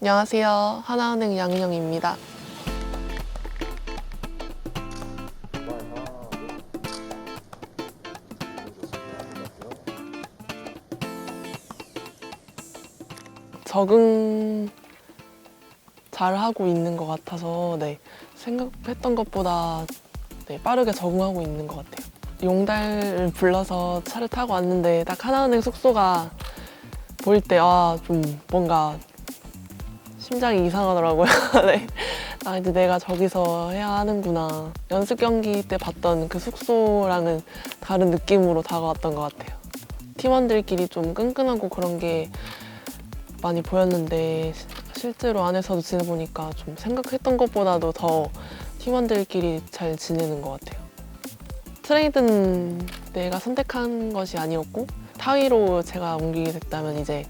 안녕하세요. 하나은행 양인영입니다. 적응 잘 하고 있는 것 같아서 네, 생각했던 것보다 네, 빠르게 적응하고 있는 것 같아요. 용달을 불러서 차를 타고 왔는데 딱 하나은행 숙소가 보일 때 아 좀 뭔가 심장이 이상하더라고요. 네. 아 이제 내가 저기서 해야 하는구나. 연습 경기 때 봤던 그 숙소랑은 다른 느낌으로 다가왔던 것 같아요. 팀원들끼리 좀 끈끈하고 그런 게 많이 보였는데 시- 실제로 안에서도 지내보니까 좀 생각했던 것보다도 더 팀원들끼리 잘 지내는 것 같아요. 트레이드는 내가 선택한 것이 아니었고 타위로 제가 옮기게 됐다면 이제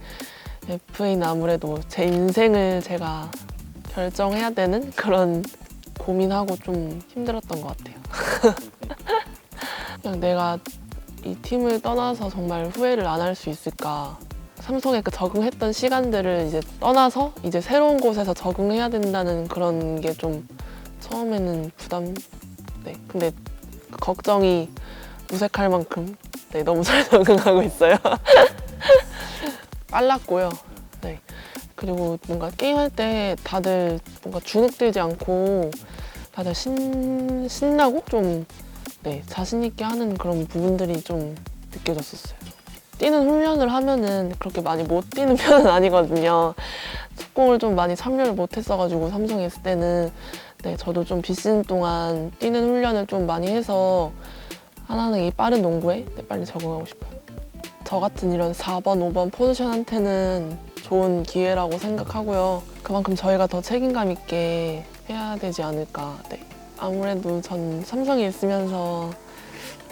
FA는 아무래도 제 인생을 제가 결정해야 되는 그런 고민하고 좀 힘들었던 것 같아요. 그냥 내가 이 팀을 떠나서 정말 후회를 안 할 수 있을까. 삼성에 그 적응했던 시간들을 이제 떠나서 이제 새로운 곳에서 적응해야 된다는 그런 게 좀 처음에는 부담. 네. 근데 그 걱정이 무색할 만큼 네, 너무 잘 적응하고 있어요. 빨랐고요. 네. 그리고 뭔가 게임할 때 다들 뭔가 주눅들지 않고 다들 신, 신나고 좀 네, 자신 있게 하는 그런 부분들이 좀 느껴졌었어요. 뛰는 훈련을 하면은 그렇게 많이 못 뛰는 편은 아니거든요. 축구를 좀 많이 참여를 못 했어가지고 삼성에 있을 때는 네, 저도 좀 비시즌 동안 뛰는 훈련을 좀 많이 해서 하나는 이 빠른 농구에 네, 빨리 적응하고 싶어요. 저 같은 이런 4번, 5번 포지션한테는 좋은 기회라고 생각하고요. 그만큼 저희가 더 책임감 있게 해야 되지 않을까. 네. 아무래도 전 삼성에 있으면서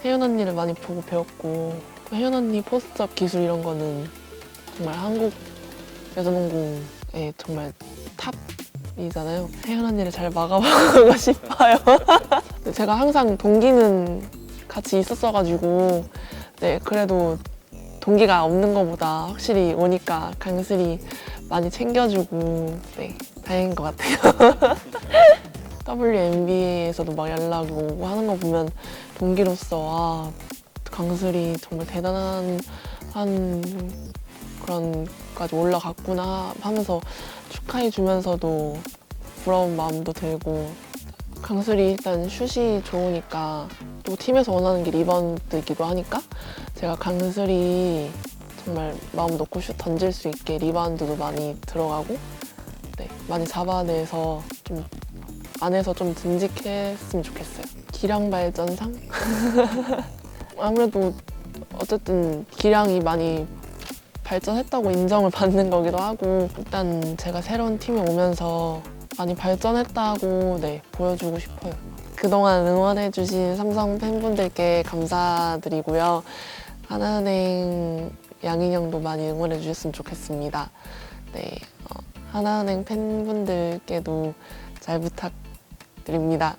혜연 언니를 많이 보고 배웠고 또 혜연 언니 포스트업 기술 이런 거는 정말 한국 여자농구의 정말 탑이잖아요. 혜연 언니를 잘 막아보고 싶어요. 제가 항상 동기는 같이 있었어가지고 네 그래도 동기가 없는 것보다 확실히 오니까 강슬이 많이 챙겨주고 네 다행인 것 같아요. WNBA에서도 막 연락이 오고 하는 거 보면 동기로서 아 강슬이 정말 대단한 한 그런까지 올라갔구나 하면서 축하해 주면서도 부러운 마음도 들고 강슬이 일단 슛이 좋으니까 또 팀에서 원하는 게 리바운드이기도 하니까 제가 강슬이 정말 마음 놓고 슛 던질 수 있게 리바운드도 많이 들어가고 네, 많이 잡아내서 좀 안에서 좀 듬직했으면 좋겠어요. 기량 발전상? 아무래도 어쨌든 기량이 많이 발전했다고 인정을 받는 거기도 하고 일단 제가 새로운 팀에 오면서 많이 발전했다고 네, 보여주고 싶어요. 그동안 응원해주신 삼성 팬분들께 감사드리고요. 하나은행 양인영도 많이 응원해 주셨으면 좋겠습니다. 네, 어, 하나은행 팬분들께도 잘 부탁드립니다.